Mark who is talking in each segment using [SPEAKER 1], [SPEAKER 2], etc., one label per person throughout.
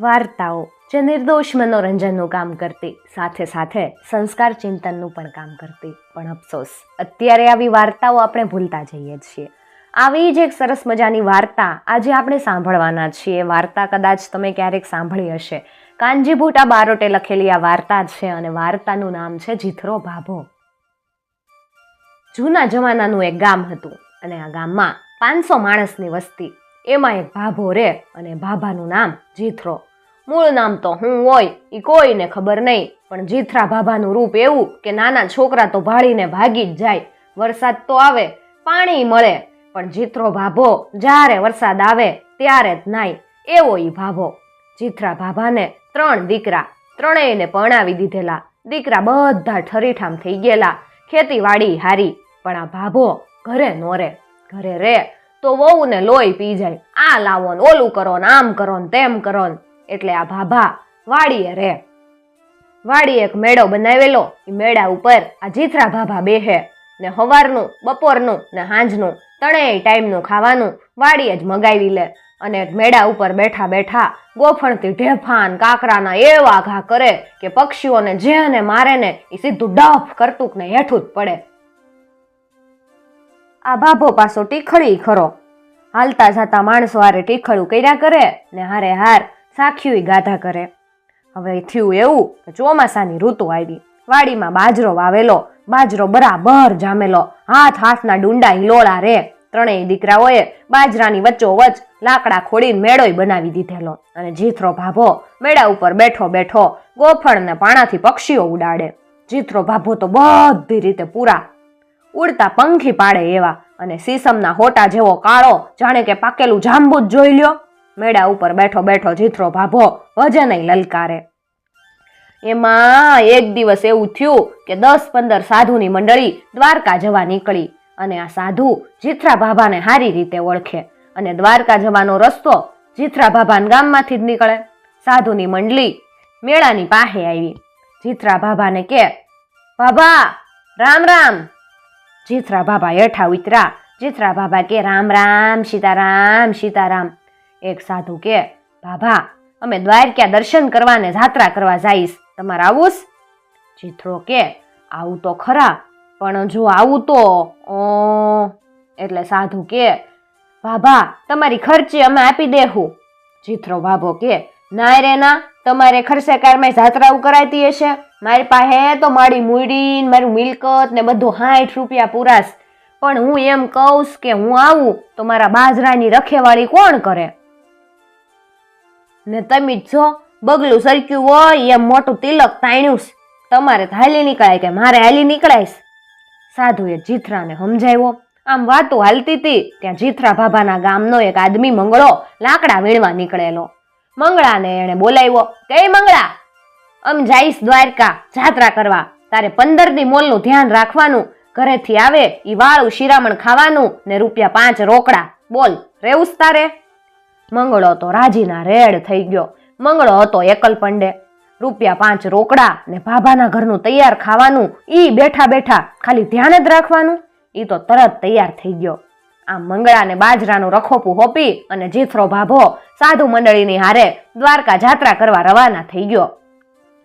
[SPEAKER 1] વાર્તાઓ, જે નિર્દોષ મનોરંજનનું કામ કરતી, સાથે સાથે સંસ્કાર ચિંતનનું પણ કામ કરતી. પણ અફસોસ, અત્યારે આવી વાર્તાઓ આપણે ભૂલતા જઈએ છીએ. આવી જ એક સરસ મજાની વાર્તા આજે આપણે સાંભળવાના છીએ. વાર્તા કદાચ તમે ક્યારેક સાંભળી હશે. કાનજીભૂટા બારોટે લખેલી આ વાર્તા છે અને વાર્તાનું નામ છે જીથરો ભાભો. જૂના જમાનાનું એક ગામ હતું અને આ ગામમાં પાંચસો માણસની વસ્તી. એમાં એક ભાભો રે અને ભાભાનું નામ જીથરો. મૂળ નામ તો હું હોય એ કોઈને ખબર નહીં. પણ જીથરા ભાભાનું રૂપ એવું કે નાના છોકરા તો ભાળીને ભાગી જ જાય. વરસાદ તો આવે, પાણી મળે. પણ જીથરો ભાભો જ્યારે વરસાદ આવે ત્યારે જ નાય. એવો ઈ ભાભો જીથરા ભાભાને ત્રણ દીકરા, ત્રણેયને પરણાવી દીધેલા. દીકરા બધા ઠરીઠામ થઈ ગયેલા. ખેતીવાડી હારી, પણ આ ભાભો ઘરે નો રે. ઘરે રે તો વહુને લોહી પી જાય. આ લાવો ને ઓલું કરો ને આમ કરો ને તેમ કરો ને. એટલે આ ભાભા વાડીએ રે. વાડીએ એક મેળો બનાવેલો. એ મેળા ઉપર આ જીથરા ભાભા બેહે ને હવારનું, બપોરનું ને સાંજનું ત્રણેય ટાઈમનું ખાવાનું વાડીએ જ મગાવી લે. અને મેળા ઉપર બેઠા બેઠા ગોફણથી ઢેફાન, કાકરાના એવા ઘા કરે કે પક્ષીઓને જેને મારે ને એ સીધું ડફ કરતુંક ને હેઠું જ પડે. આ ભાભો પાછો ટીખળી ખરો. હાલતા જાતા માણસો હારે ટીખળું કર્યા કરે ને હારે હાર સાખ્યું ગાધા કરે. હવે થયું એવું કે ચોમાસાની ઋતુ આવી. વાડીમાં બાજરો વાવેલો, બાજરો બરાબર જામેલો. હાથ હાથના ડુંડા હિલોળા રે. ત્રણેય દીકરાઓએ બાજરાની વચ્ચો વચ લાકડા ખોડીને મેળોય બનાવી દીધેલો. અને જીથરો ભાભો મેળા ઉપર બેઠો બેઠો ગોફણને પાણાથી પક્ષીઓ ઉડાડે. જીથરો ભાભો તો બધી રીતે પૂરા. ઉડતા પંખી પાડે એવા. અને સીસમના હોટા જેવો કાળો, જાણે કે પાકેલું જાંબુ જ જોઈ લ્યો. મેળા ઉપર બેઠો બેઠો જીથરો ભાભો વજનય લલકારે. એમાં એક દિવસ એવું થયું કે દસ પંદર સાધુની મંડળી દ્વારકા જવા નીકળી અને આ સાધુ જીથરા ભાભાને સારી રીતે ઓળખે અને દ્વારકા જવાનો રસ્તો જીથરા ભાભાના ગામમાંથી જ નીકળે. સાધુની મંડળી મેળાની પાસે આવી. જીથરા ભાભાને કે, ભાભા, રામ રામ. જીથરા બાબા હેઠા ઉતરા જીથરા બાબા કે, રામ રામ, સીતારામ સીતારામ. એક સાધુ કે, બાબા, અમે દ્વારકા દર્શન કરવા ને જાત્રા કરવા જઈશ. તમારે આવું ચિત્રો કે, આવું તો ખરા, પણ જો આવું તો એટલે સાધુ કે, બાબા, તમારી ખર્ચે અમે આપી દેહું. ચિત્રો બાબો કે, ના રે ના, તમારે ખર્ચે કારમાં જાત્રાઓ કરાવતી હશે. મારી પાસે તો મારી મૂડી મારું મિલકત ને બધું સાઠ રૂપિયા પૂરાશ પણ હું એમ કહું કે હું આવું, તો મારા બાજરાની રખેવાળી કોણ કરે? ને તમે જ બગલું સરક્યું હોય, એમ મોટું તિલક તાણ્યું છે. તમારે હાલી નીકળાય કે મારે હાલી નીકળાય સાધુએ જીથરાને સમજાવ્યો. આમ વાતો હાલતી હતી, ત્યાં જીથરા ભાભાના ગામનો એક આદમી મંગળો લાકડા વીણવા નીકળેલો. મંગળાને એણે બોલાવ્યો, કે મંગળા અમ જાઈશ દ્વારકા, જાત્રા કરવા. તારે પંદર દી મોલનું ધ્યાન રાખવાનું. ઘરેથી આવે, ઈ વાળું શિરામણ ખાવાનું ને રૂપિયા પાંચ રોકડા. બોલ રેવું તારે? મંગળો તો રાજીના રેડ થઈ ગયો. મંગળો હતો એકલ પંડે. રૂપિયા પાંચ રોકડા ને ભાભાના ઘરનું તૈયાર ખાવાનું ઈ બેઠા બેઠા ખાલી ધ્યાન જ રાખવાનું. ઈ તો તરત તૈયાર થઈ ગયો. આમ મંગળાને બાજરાનું રખોપું હોપી અને જીથરો ભાભો સાધુ મંડળીની હારે દ્વારકા જાત્રા કરવા રવાના થઈ ગયો.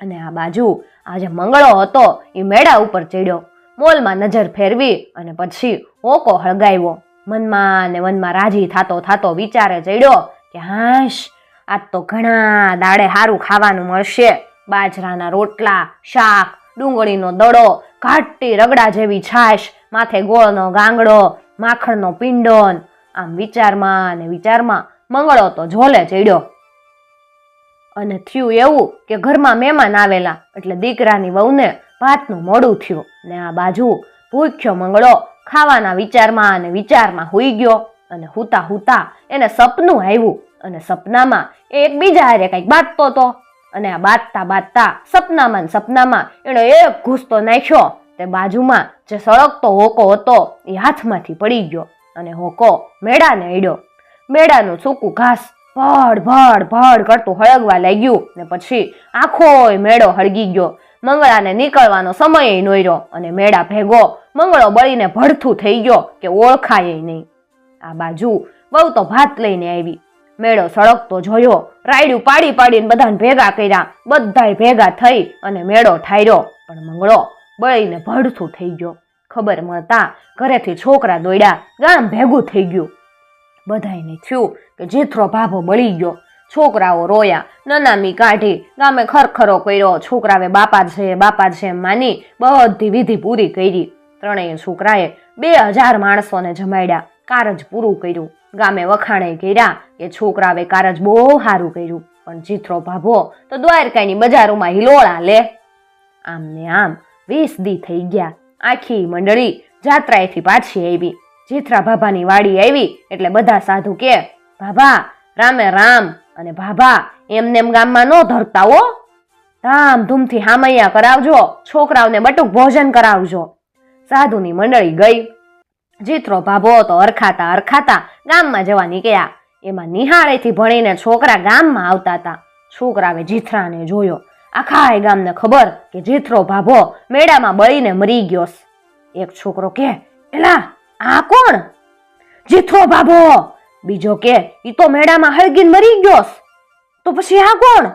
[SPEAKER 1] અને આ બાજુ આજે મંગળો હતો એ મેળા ઉપર ચડ્યો. મોલમાં નજર ફેરવી અને પછી ઓકો હળગાવ્યો. મનમાં ને મનમાં રાજી થાતો થાતો વિચારે ચડ્યો. કે હાશ આજ તો ઘણા દાડે સારું ખાવાનું મળશે. બાજરાના રોટલા, શાક, ડુંગળીનો દડો, ઘાટી રગડા જેવી છાશ, માથે ગોળનો ગાંગડો, માખણનો પિંડોન. આમ વિચારમાં અને વિચારમાં મંગળો તો ઝોલે ચડ્યો. અને થયું એવું કે ઘરમાં મહેમાન આવેલા એટલે દીકરાની વહુને ભાતનું મોડું થયું ને આ બાજુ ભૂખ્યો મંગળો ખાવાના વિચારમાં અને વિચારમાં હોઈ ગયો. અને હુતા હુતા એને સપનું આવ્યું અને સપનામાં એ એકબીજા હારે કંઈક બાંધતો હતો અને આ બાંધતા બાંધતા સપનામાં સપનામાં એણે એક ઘૂસતો નાખ્યો. તે બાજુમાં જે સળગતો હોકો હતો એ હાથમાંથી પડી ગયો અને હોકો મેળાને અડ્યો મેળાનું સૂકું ઘાસ ભડ ભડ ભડ કરતું હળગવા લાગ્યું ને પછી આખો મેળો હળગી ગયો. મંગળાને નીકળવાનો સમય નોર્યો અને મેળા ભેગો. મંગળો બળીને ભડથું થઈ ગયો કે ઓળખાય નહીં. આ બાજુ બહુ તો ભાત લઈને આવી. મેળો સળગતો જોયો. રાયડું પાડી પાડીને બધાને ભેગા કર્યા. બધાય ભેગા થઈ અને મેળો ઠાર્યો. પણ મંગળો બળીને ભડથું થઈ ગયો. ખબર મળતા ઘરેથી છોકરા દોડ્યા. ગામ ભેગું થઈ ગયું. બધાયને થયું કે જેથરો ભાભો બળી ગયો. છોકરાઓ રોયા. નનામી કાઢી. ગામે ખરખરો કર્યો. છોકરાવે બાપા છે બાપા છે એમ માની બધી વિધિ પૂરી કરી. ત્રણેય છોકરાએ બે હજાર માણસોને જમાડ્યા. કારજ પૂરું કર્યું. ગામે વખાણે કર્યા કે છોકરાવે કારજ બહુ સારું કર્યું. પણ ચિત્રો ભાભો, તો દ્વારકાની બજારોમાં હિલોળા લે. આમ ને આમ વીસ દી થઈ ગયા. આખી મંડળી જાત્રાએથી પાછી આવી. જીથરા ભાભાની વાડી આવી, એટલે બધા સાધુ કે, ભાભા, રામે રામ અને ભાભા, એમને એમ ગામમાં ન ધરતા હો. ધામધૂમથી હામૈયા કરાવજો, છોકરાઓને બટુક ભોજન કરાવજો. સાધુની મંડળી ગઈ. જીતરો ભાભો તો અરખાતા અરખાતા ગામમાં જવા નીકળ્યા. એમાં નિહાળેથી ભણીને છોકરા ગામમાં આવતા હતા. છોકરાએ જીથરાને જોયો. આખા ગામને ખબર કે જીથરો ભાભો મેળામાં બળીને મરી ગયો એક છોકરો કે, એલા, આ કોણ? જીથરો ભાભો. બીજો કે, ઈ તો મેળામાં હળગીને મરી ગયો. તો પછી આ કોણ?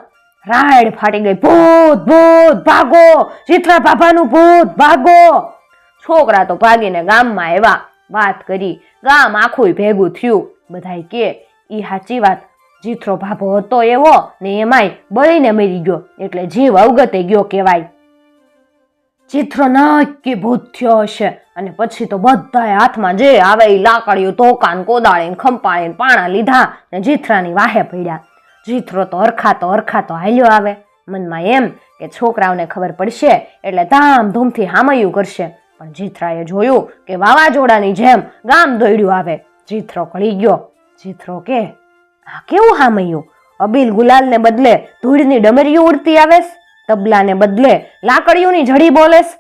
[SPEAKER 1] રાડ ફાટી ગઈ. ભૂત ભૂત, ભાગો. જીથરા ભાભાનું ભૂત, ભાગો. છોકરા તો ભાગીને ગામમાં આવ્યા. વાત કરી. ગામ આખું ભેગું થયું. બધાય કે, ઈ સાચી વાત. જીથરો ભાભો હતો એવો ને એમાંય બળીને મરી ગયો. એટલે જીવ અવગતે ગયો કહેવાય. ચિત્ર નક્કી ભૂત થયો હશે. અને પછી તો બધાએ હાથમાં જે આવે એ લાકડીઓ તોકાન કોદાળીને ખંપાળીને પાણા લીધા ને જીથરાની વાહે પડ્યા. જીથરો તો અરખાતો અરખાતો હાલ્યો આવે. મનમાં એમ કે, છોકરાઓને ખબર પડશે એટલે ધામધૂમથી હામયું કરશે. પણ જીથરાએ જોયું કે વાવાઝોડાની જેમ ગામ દોડ્યું આવે. જીથરો કળી ગયો. જીથરો કે, આ કેવું હામૈયું? અબીલ ગુલાલને બદલે ધૂળની ડમરીઓ ઉડતી આવેસ તબલાને બદલે લાકડીઓની જડી બોલેસ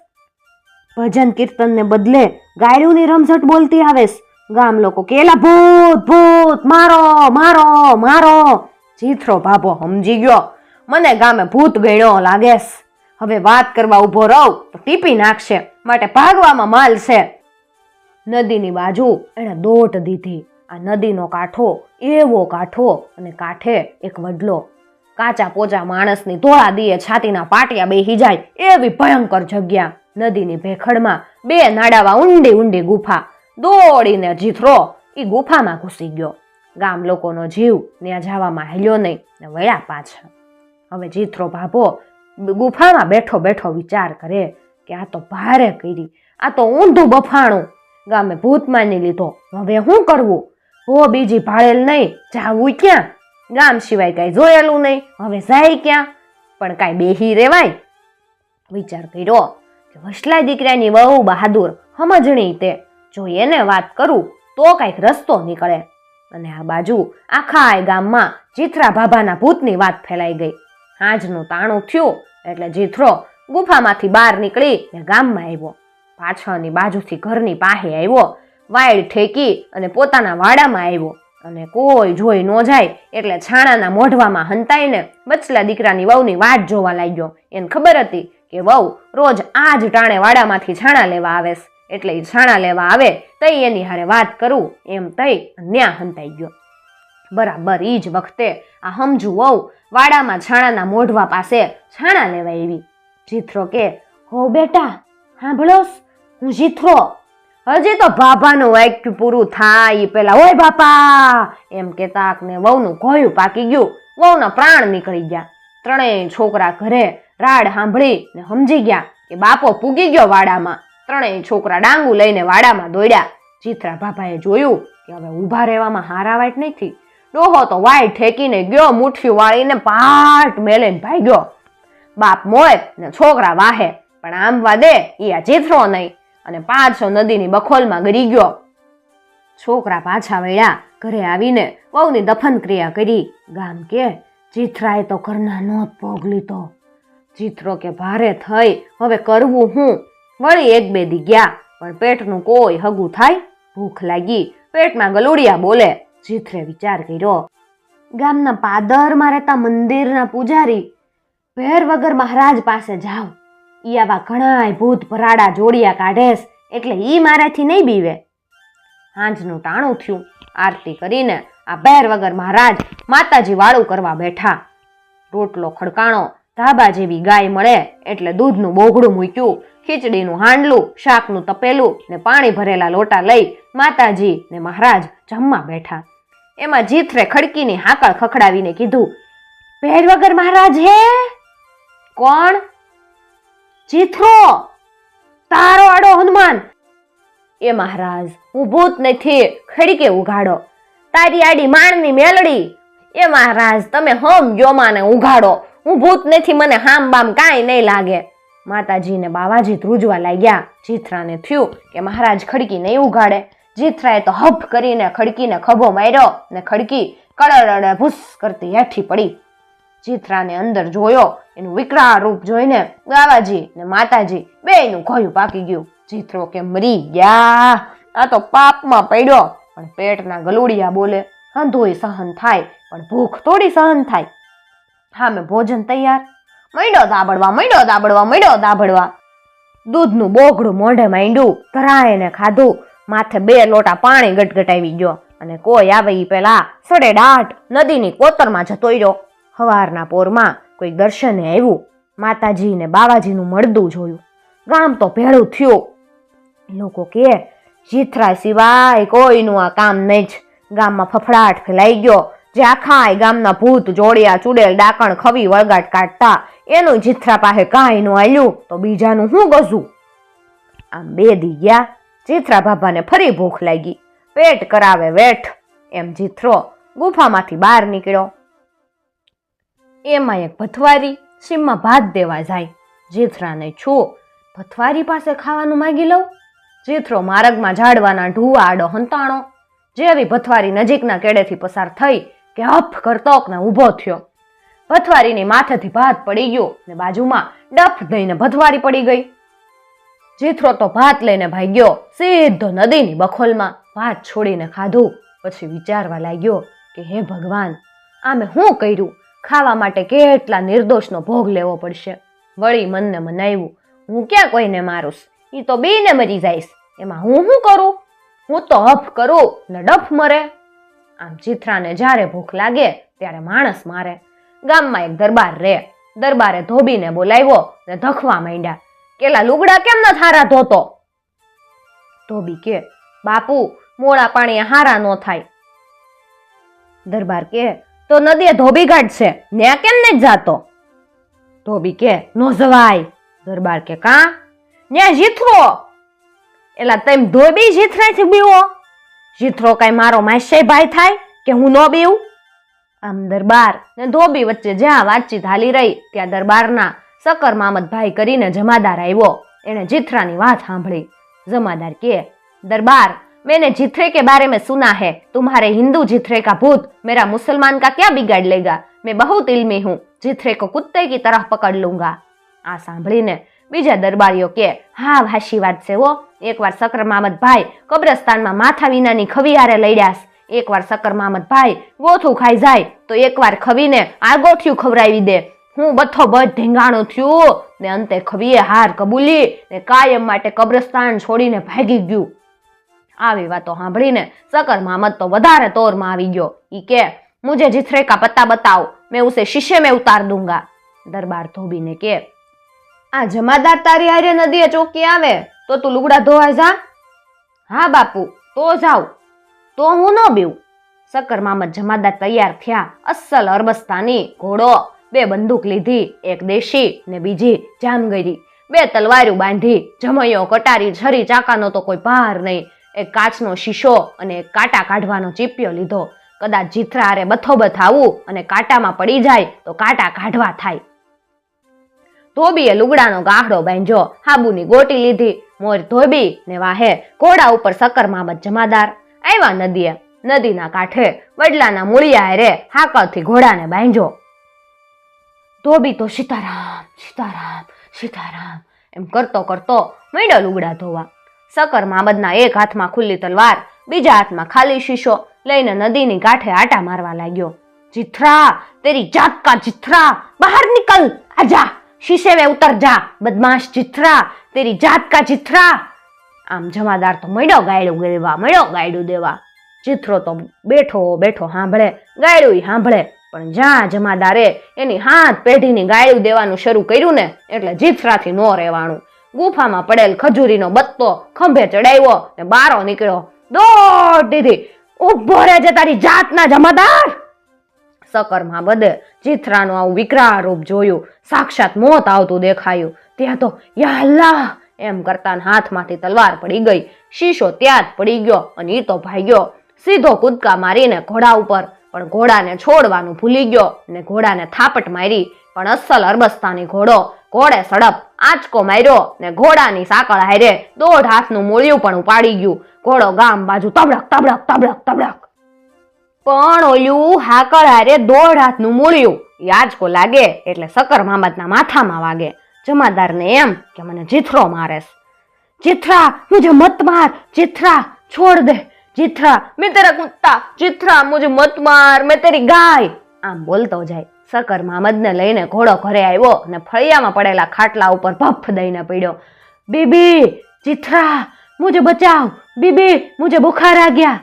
[SPEAKER 1] ભજન કીર્તનને બદલે ગાયડુની રમઝટ બોલતી આવેસ ગામ લોકો કેલા, ભૂત ભૂત, મારો મારો મારો. જીથરો ભાભો સમજી ગયો. મને ગામે ભૂત ગણ્યો લાગેસ હવે વાત કરવા ઊભો રહું, તો ટીપી નાખશે. માટે ભાગવામાં માલ છે. નદીની બાજુ એણે દોટ દીધી. આ નદીનો કાંઠો એવો કાંઠો અને કાંઠે એક વડલો. કાચા પોચા માણસની ધોળા દીએ છાતીના પાટિયા બેહી જાય એવી ભયંકર જગ્યા. નદીની ભેખડમાં બે નાડાવા ઊંડી ઊંડી ગુફા. દોડીને જીથરો એ ગુફામાં ઘૂસી ગયો. ગામ લોકોનો જીવ ત્યાં જવામાં હેલ્યો નહીં ને વળ્યા પાછા. હવે જીથરો ભાભો ગુફામાં બેઠો બેઠો વિચાર કરે કે આ તો ભારે કરી, આ તો ઊંધું બફાણું. ગામે ભૂત માની લીધો. હવે શું કરવું? હો બીજી ભાળેલ નહીં, જાવું ક્યાં? ગામ સિવાય કાંઈ જોયેલું નહીં. હવે જાય ક્યાં? પણ કાંઈ બેહી રેવાય? વિચાર કર્યો કે વસલા દીકરાની વહુ બહાદુર, સમજણી તે. જો એને વાત કરું, તો કાંઈક રસ્તો નીકળે. અને આ બાજુ આખા ગામમાં જીથરા બાબાના ભૂતની વાત ફેલાઈ ગઈ. આજનું તાણું થયું, એટલે જીથરો ગુફામાંથી બહાર નીકળી ને ગામમાં આવ્યો. પાછળની બાજુથી ઘરની પાસે આવ્યો વાયડ ઠેકી અને પોતાના વાડામાં આવ્યો. અને કોઈ જોઈ ન જાય એટલે છાણાના મોઢવામાં હંતાઈને બચલા દીકરાની વહુની વાટ જોવા લાગ્યો. એને ખબર હતી કે વહુ રોજ આ જ ટાણે વાડામાંથી છાણા લેવા આવે એટલે એ છાણા લેવા આવે તઈ એની હારે વાત કરું, એમ તઈ ન્યા હંતાઈ ગયો. બરાબર એ જ વખતે આ સમજુ વહુ વાડામાં છાણાના મોઢવા પાસે છાણા લેવા આવી. જીથરો કે, હો બેટા, સાંભળોસ, હું જીથરો. હજી તો બાબાનું વાક્ય પૂરું થાય પેલા, ઓય બાપા, એમ કેતા ને વહુનું ઘોયું પાકી ગયું. વહુના પ્રાણ નીકળી ગયા. ત્રણેય છોકરા ઘરે રાડ સાંભળી ને સમજી ગયા કે બાપો પૂગી ગયો વાડામાં. ત્રણેય છોકરા ડાંગુ લઈને વાડામાં દોડ્યા. ચિત્રા બાપાએ જોયું કે હવે ઊભા રહેવામાં હારા વાટ નથી. ડોહો તો વાય ઠેકીને ગયો મુઠ્ઠી વાળીને પાટ મેલીને ભાગ્યો. બાપ મોય ને છોકરા વાહે. પણ આમ વાદે એ આ ચિત્રો નહીં અને પાછો નદીની બખોલમાં ગરી ગયો. છોકરા પાછા વળ્યા, ઘરે આવીને વહુની દફન ક્રિયા કરી. ગામ કે ચિત્રાએ તો ઘરના નોત ભોગ લીધો. ચિત્રો કે ભારે થઈ, હવે કરવું હું? વળી એક બે દી ગયા, પણ પેટનું કોઈ હગું થાય? ભૂખ લાગી, પેટમાં ગલુડિયા બોલે. ચિત્રે વિચાર કર્યો, ગામના પાદરમાં રહેતા મંદિરના પૂજારી ભેર વગર મહારાજ પાસે જાઉં. ઈ આવા ઘણાય ભૂત ભરાડા જોડિયા કાઢેસ એટલે ઈ મારાથી નહીં બીવે. હાંજનું ટાણું થયું. આરતી કરીને આ બહેર વગર મહારાજ માતાજી વાળું કરવા બેઠા. રોટલો ખડકાણો, ધાબા જેવી ગાય મળે એટલે દૂધનું બોગડું મૂક્યું, ખીચડીનું હાંડલું, શાકનું તપેલું ને પાણી ભરેલા લોટા લઈ માતાજી ને મહારાજ જમવા બેઠા. એમાં જીથરે ખડકીની હાકળ ખખડાવીને કીધું ભેર વગર મહારાજ હે? કોણ? જીથરો તારો આડો હનુમાન. એ મહારાજ હું ભૂત નથી, ખડીકે ઉઘાડો. તારી આડી માણની મેલડી. એ મહારાજ, તમે હમ યોમાને ઉઘાડો. હું ભૂત નથી, મને હામ બામ કાંઈ નહીં લાગે. માતાજીને બાવાજી ધ્રુજવા લાગ્યા. જીથરાને થયું કે મહારાજ ખડકી નહીં ઉઘાડે. જીથરાએ તો હફ કરીને ખડકીને ખભો માર્યો ને ખડકી કળરડે ભૂસ કરતી હેઠી પડી. જીથરાને અંદર જોયો. એનું વિકરાળ રૂપ જોઈને બાવાજી ને માતાજી બેયનું ઘયું પાકી ગયું. ચિત્રો કે મરી ગયા. આ તો પાપમાં પડ્યો. પણ પેટના ગલુડિયા બોલે, હંધોય સહન થાય, પણ ભૂખ થોડી સહન થાય. હા મેં ભોજન તૈયાર. મૈડો દાબડવા મૈડો દાબડવા મૈડો દાબડવા. દૂધનું બોગડું મોઢે માંડ્યું ધરાઈને ખાધું. માથે બે લોટા પાણી ગટગટાવી ગયો. અને કોઈ આવે એ પેલા સડે દાટ નદીની કોતરમાં જતો રહ્યો. હવારના પોરમાં કોઈ દર્શને આવ્યું. માતાજી ને બાવાજીનું મળદું જોયું. ગામ તો ભેળું થયું. લોકો કે જીથરા સિવાય કોઈનું આ કામ નહીં જ. ગામમાં ફફડાટ ફેલાઈ ગયો. જે આખા ગામના ભૂત, જોડિયા, ચુડેલ, ડાકણ, ખવી, વળગાટ કાઢતા એનું જીથરા પાસે કાંઈ નું આલ્યું તો બીજાનું શું ગઝું? આમ બે દી ગયા. જીથરા બાબાને ફરી ભૂખ લાગી. પેટ કરાવે વેઠ. એમ જીથરો ગુફામાંથી બહાર નીકળ્યો. એમાં એક ભથવારી સીમમાં ભાત દેવા જાય. જેથરાને છો, ભથવારી પાસે ખાવાનું માગી લઉં? જેથરો માર્ગમાં ઝાડવાના ઢુવા આડો હંતાણો. જેવી ભથવારી નજીકના કેડેથી પસાર થઈ કે હફ કરતોક ને ઊભો થયો. ભથવારીની માથેથી ભાત પડી ગયો ને બાજુમાં ડફ દઈને ભથવારી પડી ગઈ. જીથરો તો ભાત લઈને ભાગ્યો સીધો નદીની બખોલમાં. ભાત છોડીને ખાધું. પછી વિચારવા લાગ્યો કે હે ભગવાન, આમે શું કર્યું? ખાવા માટે કેટલા નિર્દોષનો ભોગ લેવો પડશે? વળી મનને મનાવ્યું હું ક્યાં કોઈને મારુંશ એ તો બેને મરી જઈશ. એમાં હું શું કરું? હું તો હફ કરું ને ડફ મરે. આમ ચિત્રાને જ્યારે ભૂખ લાગે, ત્યારે માણસ મારે. ગામમાં એક દરબાર રે. દરબારે ધોબીને બોલાવ્યો ને ધખવા માંડ્યા. કેલા લુગડા કેમ ન થારા ધોતો? ધોબી કે, બાપુ, મોડા પાણી હારા નો થાય. દરબાર કે તો નદીએ ધોબી ઘાટ છે. ત્યાં કેમ નથી જાતો? ધોબી કે, નો જવાય. દરબાર કે, કા? ત્યાં જીથરો. એલા તેમ ધોબી જીથરાથી બીવો. જીથરો કાંઈ મારો માસી ભાઈ થાય કે હું ન બીવું? આમ દરબાર ને ધોબી વચ્ચે જ્યાં વાતચીત હાલી રહી, ત્યાં દરબારના સકર મામદભાઈ કરીને જમાદાર આવ્યો. એણે જીથરાની વાત સાંભળી. જમાદાર કે, દરબાર मैंने जिथरे के बारे में सुना है तुम्हारे हिंदू जिथरे का भूत मेरा मुसलमान का क्या बिगाड़ लेगा मैं बहुत इल्मी हूँ जिथरे को कुत्ते की तरह पकड़ लूंगा આ સાંભળીને બીજા દરબારીઓ કે હા ભાશી વાત છે હો એકવાર સકર મામદભાઈ કબ્રસ્તાનમાં માથા વિનાની ખવિયારે લડ્યાસ એકવાર સકર મામદભાઈ ગોથું ખાઈ જાય તો એકવાર ખવીને આગોઠિયું ખવડાવી દે હું બથો બધ ઢીંગાણું થયું ને અંતે ખવીએ હાર કબૂલી ને કાયમ માટે કબ્રસ્તાન છોડીને ભાગી ગયું આવી વાતો સાંભળીને સકર મહમદ તો વધારે તોરમાં આવી ગયો. ઈ કે, મુજે જીથરેકા પત્તા બતાવો, મેં ઉસે શીશે મેં ઉતાર દૂંગા. દરબાર ધોબીને કે, આ જમાદાર તારી આર્ય નદીએ ચોકી આવે, તો તું લુગડા ધોવા જા. હા બાપુ, તો જાઉં. તો હું ન બીવું. સક્કર મામા જમાદાર તૈયાર થયા. અસલ અરબસ્તાની ઘોડો બે બંદૂક લીધી, એક દેશી ને બીજી જામગીરી. બે તલવારિયું બાંધી, જમૈયો, કટારી, છરી, ચાકાનો તો કોઈ ભાર નહીં. એક કાચનો શીશો અને કાંટા કાઢવાનો ચીપિયો લીધો. કદાચ જીથરા હારે બથોબથ આવું અને કાંટામાં પડી જાય તો કાંટા કાઢવા થાય. ધોબીએ લુગડાનો ગાહડો બાંધ્યો, હાબુની ગોટી લીધી, મોર ધોબી ને વાહે ઘોડા ઉપર સકર મામત જમાદાર. આવ્યા નદીએ, નદીના કાંઠે વડલાના મૂળિયા રે હાકળથી ઘોડાને બાંધ્યો. ધોબી તો સીતારામ સીતારામ સીતારામ, એમ કરતો કરતો મેડો લુગડા ધોવા. સકર મામદના એક હાથમાં ખુલ્લી તલવાર, બીજા હાથમાં ખાલી શીશો લઈને નદીની કાંઠે આટા મારવા લાગ્યો. જીથરા, તેરી જાત કા જીથરા, બહાર નીકળ આજા, શીશે મે ઉતર જા, બદમાશ જીથરા, તેરી જાત કા જીથરા. આમ જમાદાર તો મળ્યો ગાયડું દેવા મળ્યો ગાયડું દેવા. ચિત્રો તો બેઠો બેઠો સાંભળે ગાયડું સાંભળે પણ જ્યાં જમાદારે એની હાથ પેઢીની ગાયડું દેવાનું શરૂ કર્યું ને, એટલે જીથરાથી નો રહેવાનું. ગુફામાં પડેલ ખજૂરીનો બત્તો ખંભે ચડાવ્યો ને બારો નીકળ્યો. દોડ દીધી ઊભો રહે છે તારી જાતના જમાદાર. સકરમાં બદે ચિત્રાનું આવું વિકરાળ રૂપ જોયું. સાક્ષાત મોત આવતું દેખાયું. ત્યાં તો યા એમ કરતા હાથમાંથી તલવાર પડી ગઈ. શીશો ત્યાં જ પડી ગયો અને ઈ તો ભાગ્યો સીધો કૂદકા મારીને ઘોડા ઉપર. પણ ઘોડાને છોડવાનું ભૂલી ગયો ને ઘોડાને થાપટ મારી. પણ અસલ અરબસ્તાની ઘોડો ઘોડે સડપ આંચકો માર્યો ને ઘોડાની સાંકળ હારે દોઢ હાથનું મૂળિયું પણ ઉપાડી ગયું. ઘોડો ગામ બાજુ તબડક તબડક તબડક તબડક. પણ ઓલું હાકળ હારે દોઢ હાથનું મૂળ્યું. આંચકો લાગે એટલે સકર મામાતના માથામાં વાગે. જમાદારને એમ કે મને જીથરો મારેસ જીથરા, મુજે મત માર, જીથરા, છોડ દે. જીથરા મેં તેરા કુત્તા જીથરા, મુજે મત માર, મેં તેરી ગાય. આમ બોલતો જાય. સકર મામદને લઈને ઘોડો ઘરે આવ્યો અને ફળિયામાં પડેલા ખાટલા ઉપર ભફ દઈને પડ્યો. બીબી ચિત્રા મુજે બચાવ. બીબી, મુજે બુખાર આ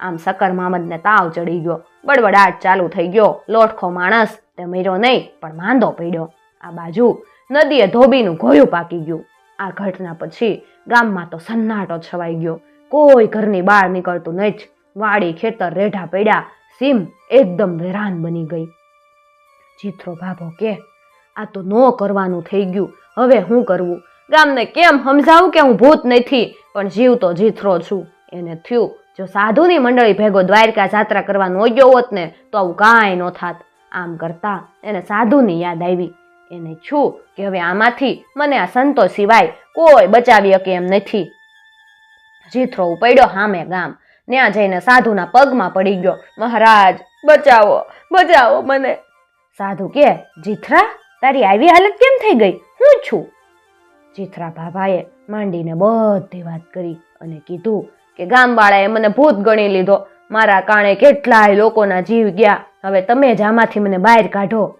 [SPEAKER 1] આમ સકર મામદને તાવ ચડી ગયો. બડબડાટ ચાલુ થઈ ગયો. લોટખો માણસ તે મર્યો નહીં, પણ માંદો પડ્યો. આ બાજુ નદીએ ધોબીનું ઘોયું પાકી ગયું. આ ઘટના પછી ગામમાં તો સન્નાટો છવાઈ ગયો. કોઈ ઘરની બહાર નીકળતું નહીં જ. વાડી ખેતર રેઢા પડ્યા. સીમ એકદમ વેરાન બની ગઈ. ચિત્રો ભાભો કે, આ તો નો કરવાનું થઈ ગયું. હવે હું કરવું? ગામને કેમ સમજાવું કે હું ભૂત નથી? પણ જીવ તો જીથરો છું. એને થયું, જો સાધુની મંડળી ભેગો દ્વારકા જાત્રા કરવાનો ગયો હોત ને, તો આવું કાંઈ ન થાત. આમ કરતા એને સાધુની યાદ આવી. એને છું કે હવે આમાંથી મને આ સંતો સિવાય કોઈ બચાવી શકે એમ નથી. જીથરો ઉપડ્યો હામે ગામ. ત્યાં જઈને સાધુના પગમાં પડી ગયો. મહારાજ, બચાવો બચાવો મને. સાધુ કે, જીથરા, તારી આવી હાલત કેમ થઈ ગઈ? હું છું. જીથરા બાબાએ માંડીને બધી વાત કરી અને કીધું કે ગામવાળાએ મને ભૂત ગણી લીધો. મારા કારણે કેટલાય લોકોના જીવ ગયા. હવે તમે જ આમાંથી મને બહાર કાઢો.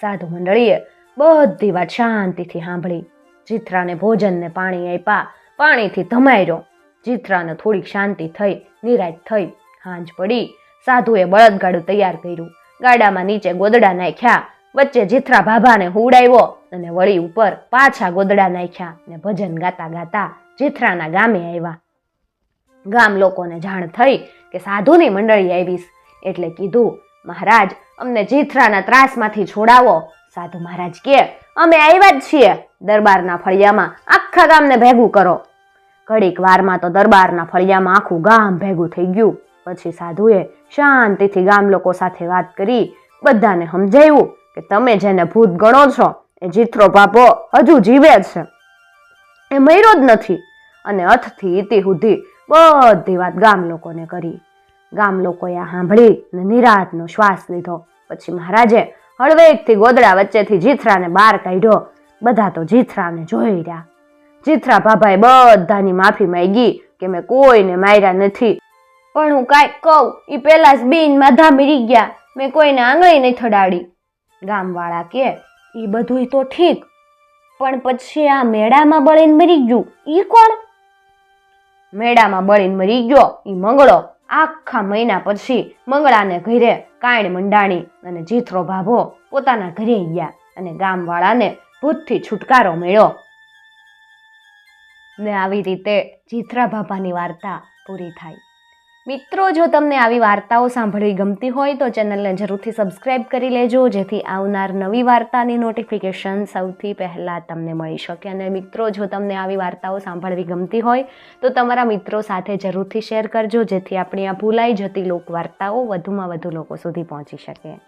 [SPEAKER 1] સાધુ મંડળીએ બધી વાત શાંતિથી સાંભળી. જીથરાને ભોજન ને પાણી આપ્યા. પાણીથી ધમાયરો. જીથરાને થોડીક શાંતિ થઈ, નિરાશ થઈ, હાંજ પડી. સાધુએ બળદગાડું તૈયાર કર્યું. ગાડામાં નીચે ગોદડા નાખ્યા, વચ્ચે જીથરા ભાભાને હુડાવ્યો અને વળી ઉપર પાછા ગોદડા નાખ્યા ને ભજન ગાતા ગાતા જીથરાના ગામે આવ્યા. ગામ લોકોને જાણ થઈ કે સાધુની મંડળી આવીશ એટલે કીધું, મહારાજ, અમને જીથરાના ત્રાસમાંથી છોડાવો. સાધુ મહારાજ કે, અમે આવ્યા જ છીએ. દરબારના ફળિયામાં આખા ગામને ભેગું કરો. ઘડીક વારમાં તો દરબારના ફળિયામાં આખું ગામ ભેગું થઈ ગયું. પછી સાધુએ શાંતિથી ગામ લોકો સાથે વાત કરી, બધાને સમજાવ્યું કે તમે જેને ભૂત ગણો છો, એ જીથરો પાપો હજુ જીવે છે. એ મર્યો જ નથી અને અથથી ઇતિ સુધી બધી વાત ગામ લોકોને કરી. ગામ લોકોએ આ સાંભળી ને નિરાતનો શ્વાસ લીધો. પછી મહારાજે હળવેકથી ગોદડા વચ્ચેથી જીથરાને બહાર કાઢ્યો. બધા તો જીથરાને જોઈ રહ્યા. જીથરા ભાભાએ બધાની માફી માંગી કે મેં કોઈને માર્યા નથી. પણ હું કાંઈક કહું એ પેલા જ બેનમાં માધા મરી ગયા. મેં કોઈને આંગળી નહીં થડાડી. ગામવાળા કે એ બધું તો ઠીક. પણ પછી આ મેળામાં બળીને મરી ગયું એ કોણ? મેળામાં બળીને મરી ગયો એ મંગળો. આખા મહિના પછી મંગળાને ઘરે કાયણ મંડાણી અને જીથરો ભાભો પોતાના ઘરે ગયા અને ગામવાળાને ભૂતથી છુટકારો મળ્યો. ને આવી રીતે જીથરા ભાભાની વાર્તા પૂરી થાય. મિત્રો, જો તમને આવી વાર્તાઓ સાંભળવી ગમતી હોય તો ચેનલને જરૂરથી સબસ્ક્રાઇબ કરી લેજો, જેથી આવનાર નવી વાર્તાની નોટિફિકેશન સૌથી પહેલાં તમને મળી શકે. અને મિત્રો, જો તમને આવી વાર્તાઓ સાંભળવી ગમતી હોય તો તમારા મિત્રો સાથે જરૂરથી શેર કરજો, જેથી આપણી આ ભૂલાઈ જતી લોકવાર્તાઓ વધુમાં વધુ લોકો સુધી પહોંચી શકે.